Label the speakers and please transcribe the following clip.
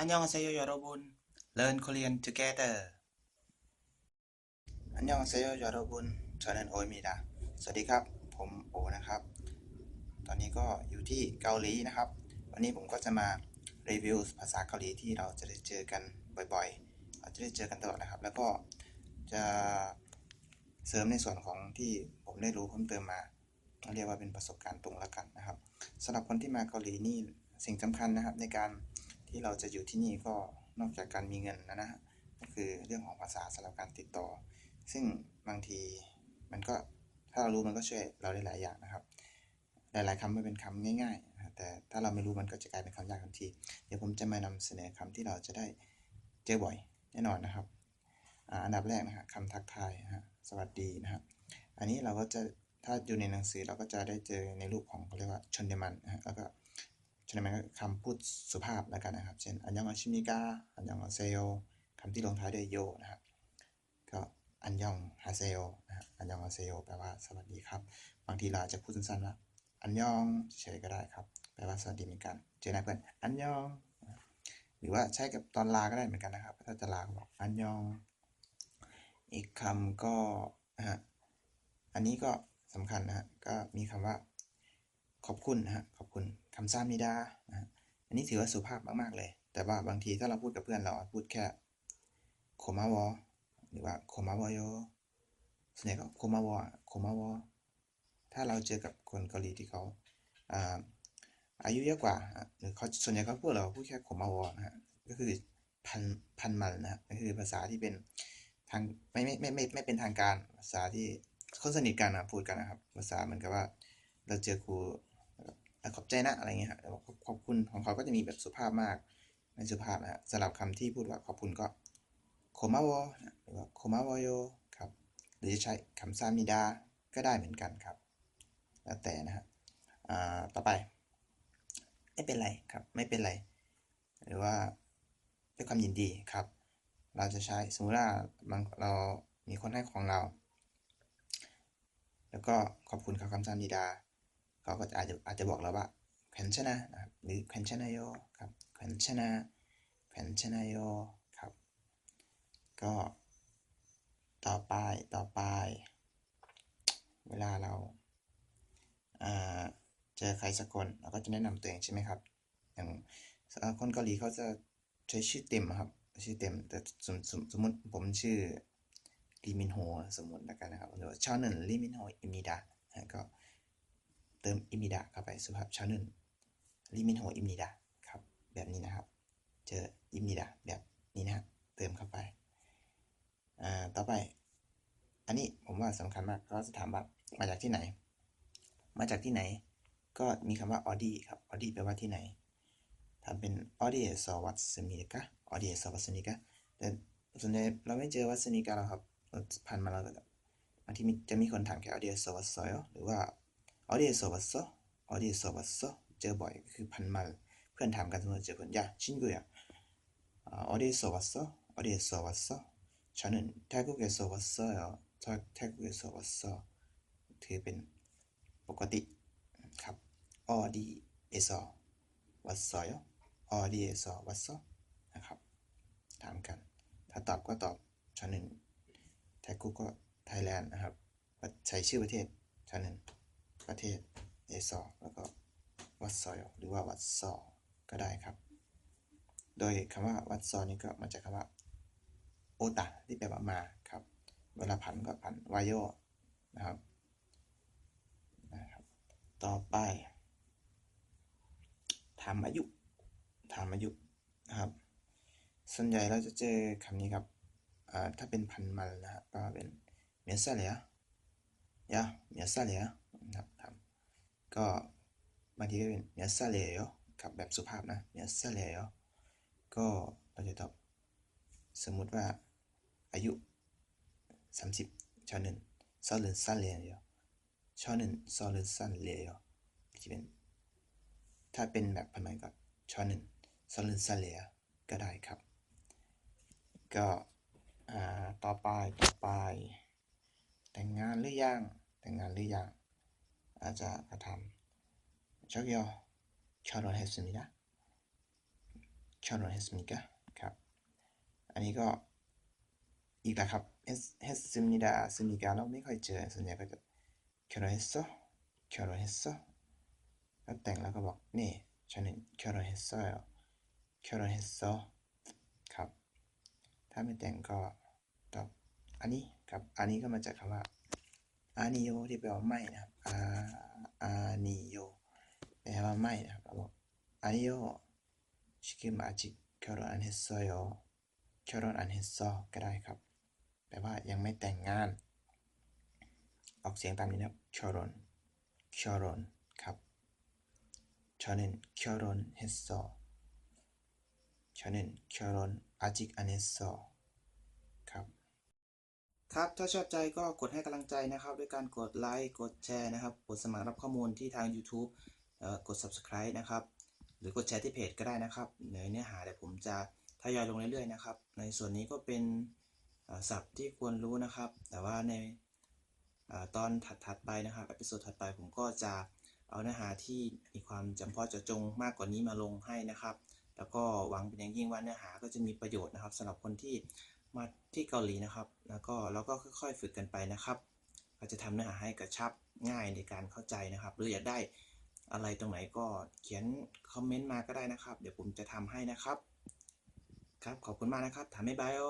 Speaker 1: 안녕하세요งเซยยอรบุน Learn Korean together อันยองเซโยยอรบุนชอนนโอมิดาสวัสดีครับ ผมโอนะครับ ตอนนี้ก็อยู่ที่เกาหลีนะครับ วันนี้ผมก็จะมารีวิวภาษาเกาหลีที่เราจะได้เจอกันบ่อยๆ เราจะได้เจอกันตลอดนะครับ แล้วก็จะเสริมในส่วนของที่ผมได้รู้เพิ่มเติมมาเรียกว่าเป็นประสบการณ์ตรงละกันนะครับสำหรับคนที่มาเกาหลีนี่สิ่งสำคัญนะครับในการ ที่เราจะอยู่ที่นี่ก็นอกจากการมีเงินนะนะก็คือเรื่องของภาษาสำหรับการติดต่อ ซึ่งบางทีมันก็ถ้าเรารู้มันก็ช่วยเราได้หลายอย่างนะครับ หลายๆคำไม่เป็นคำง่ายๆ แต่ถ้าเราไม่รู้มันก็จะกลายเป็นคำยากทันที เดี๋ยวผมจะมานำเสนอคำที่เราจะได้เจอบ่อยแน่นอนนะครับอันดับแรกนะฮะคำทักทายฮะสวัสดีนะครับอันนี้เราก็จะถ้าอยู่ในหนังสือเราก็จะได้เจอในรูปของเขาเรียกว่าชนเดมันนะฮะแล้วก็ ชนเดมันคำพูดสุภาพแล้วกันนะครับ เช่น อันยองอาชิมิกา อันยองอาเซโยคำที่ลงท้ายด้วยโยนะครับ ก็อันยองฮาเซโยนะฮะอันยองฮาเซโยแปลว่าสวัสดีครับ บางทีเราจะพูดสั้นๆว่า อันยองเฉยก็ได้ครับ แปลว่าสวัสดีเหมือนกัน เจอหน้าเพื่อน อันยอง หรือว่าใช้กับตอนลาก็ได้เหมือนกันนะครับ ถ้าจะลาก็บอก อันยอง อีกคำก็นะฮะ อันนี้ก็สำคัญนะฮะ ก็มีคำว่า ขอบคุณนะฮะขอบคุณคำซามิดานะฮะอันนี้ถือว่าสุภาพมาก ๆ เลย แต่ว่าบางทีถ้าเราพูดกับเพื่อนเราพูดแค่โคมาวอหรือว่าโคมาวอโยส่วนใหญ่ก็โคมาวอโคมาวอถ้าเราเจอกับคนเกาหลีที่เขาอายุเยอะกว่าหรือเขาส่วนใหญ่เขาพูดเราพูดแค่โคมาวอนะฮะก็คือพันพันมันนะฮะก็คือภาษาที่เป็นทางไม่ไม่ไม่ไม่ไม่เป็นทางการภาษาที่คนสนิทกันนะพูดกันนะครับ ภาษาเหมือนกับว่าเราเจอครู ขอบใจนะอะไรเงี้ยฮะแล้วบขอบคุณของเขาก็จะมีแบบสุภาพมากไม่สุภาพนะสำหรับคำที่พูดว่าขอบคุณก็โคมาวอหรือว่าโคมาวโยครับหรือจะใช้คำซามิดาก็ได้เหมือนกันครับ แล้วแต่นะฮะอ่าต่อไป ไม่เป็นไรครับ ไม่เป็นไร หรือว่าด้วยความยินดีครับ เราจะใช้สมมติว่าบางเรามีคนให้ของเรา แล้วก็ขอบคุณเขาคำซามิดา เขาก็อาจจะอาจจะบอกเราว่าแขวนชนะนะครับหรือแขวนชนะโยครับแขวนชนะแขวนชนะโยครับ ก็ต่อไปต่อไป เวลาเราเจอใครสักคนเราก็จะแนะนำตัวเองใช่ไหมครับ อย่างคนเกาหลีเขาจะใช้ชื่อเต็มครับชื่อเต็มแต่สมสมสมมติผมชื่อลีมินโฮสมมติแล้วกันนะครับหรือว่าชาวหนึ่งลีมินโฮอิมิดะก็ เติมอิมิดะเข้าไปสุภาพชาหนึ่งลีมินโฮอิมิดะครับแบบนี้นะครับ เจออิมิดะแบบนี้นะเติมเข้าไปอ่าต่อไป อันนี้ผมว่าสำคัญมากเขาจะถามว่ามาจากที่ไหน มาจากที่ไหน ก็มีคำว่าออดีครับออดีแปลว่าที่ไหนทำเป็นออดีสวัสนิกะออดีสวัสนิกะแต่ส่วนใหญ่เราไม่เจอวัสนิกะหรอกครับผ่านมาแล้วบางทีจะมีคนถามแค่ออดีสวัสยหรือว่า ออดี้สวัสออดี้สวัสเจอบ่อยก็คือพันมาเพื่อนถามกันเสมอเจอเพื่อนยาชินกุยะออดี้สวัสออดี้สวัส저는태국에서왔어요저태국에서왔어ถือเป็นปกติครับออดีเอซอวัสอออดีเอซอวัสอนะครับ ถามกัน ถ้าตอบก็ตอบชหนึ่งไทยกุก็ไทยแลนด์นะครับใช้ชื่อประเทศชหนึ่ง ประเทศเอซอแล้วก็วัสอยหรือว่าวัดซอก็ได้ครับ โดยคำว่าวัดซอนี่ก็มาจากคำว่าโอตะที่แปลว่ามาครับ เวลาผันก็ผันวายโยนะครับนะครับ ต่อไปถามอายุถามอายุนะครับ ส่วนใหญ่เราจะเจอคำนี้ครับถ้าเป็นพันมันนะก็เป็นเมียซาเลียยะเมียซาเลีย นะครับ ก็บางทีก็เป็นเมียซาเลียครับแบบสุภาพนะเมียซาเลียก็เราจะตอบสมมุติว่าอายุ 30ชาหนึ่งซอลึนซันเลียนชาวหนึ่งซอลึนซันเลียจะเป็นถ้าเป็นแบบพันไม้ก็ชาวหนึ่งซอลึนซันเลียก็ได้ครับ ก็อ่าต่อไปต่อไป แต่งงานหรือยังแต่งงานหรือยัง 아자아담 저기요. 결혼했습니다. 결혼했습니까? 갑 아니 이거 이다 갑 했, 습니다. 쓰니까 너미가 있지. 그래서 내가 결혼했어? 결혼했어? 땡라가 막네 저는 결혼했어요. 결혼했어. 갑 다음에 땡거 또 아니? 갑 아니가 맞아 가만. อานิโยที่แปลว่าไม่นะครัอาอานิโยแปลว่าไม่นะครับเราอกอานิโยชิคิมอาจิคารนอันเฮโซโยคารนอันเฮโซก็ได้ครับ แปลว่ายังไม่แต่งงาน ออกเสียงตามนี้นะครับคารอนคารนครับชอนนคารนเฮโซชอนนคารนอาจิอันเฮโซ ครับถ้าชอบใจก็กดให้กำลังใจนะครับ ด้วยการกดไลค์กดแชร์นะครับ กดสมัครรับข้อมูลที่ทาง YouTube เอ่อกด Subscribe นะครับ หรือกดแชร์ที่เพจก็ได้นะครับในเนื้อหาเดี๋ยวผมจะทยอยลงเรื่อยๆนะครับ ในส่วนนี้ก็เป็นศัพท์ที่ควรรู้นะครับ แต่ว่าในอตอนถัดๆไปนะครับเอพิโซดถัดไปผมก็จะเอาเนื้อหาที่มีความจำเพาะเจาะจงมากกว่านี้มาลงให้นะครับ แล้วก็หวังเป็นอย่างยิ่งว่าเนื้อหาก็จะมีประโยชน์นะครับสำหรับคนที่ มาที่เกาหลีนะครับ แล้วก็เราก็ค่อยๆฝึกกันไปนะครับ ก็จะทำเนื้อหาให้กระชับง่ายในการเข้าใจนะครับ หรืออยากได้อะไรตรงไหนก็เขียนคอมเมนต์มาก็ได้นะครับ เดี๋ยวผมจะทำให้นะครับ ครับ ขอบคุณมากนะครับถามไม่บายโอ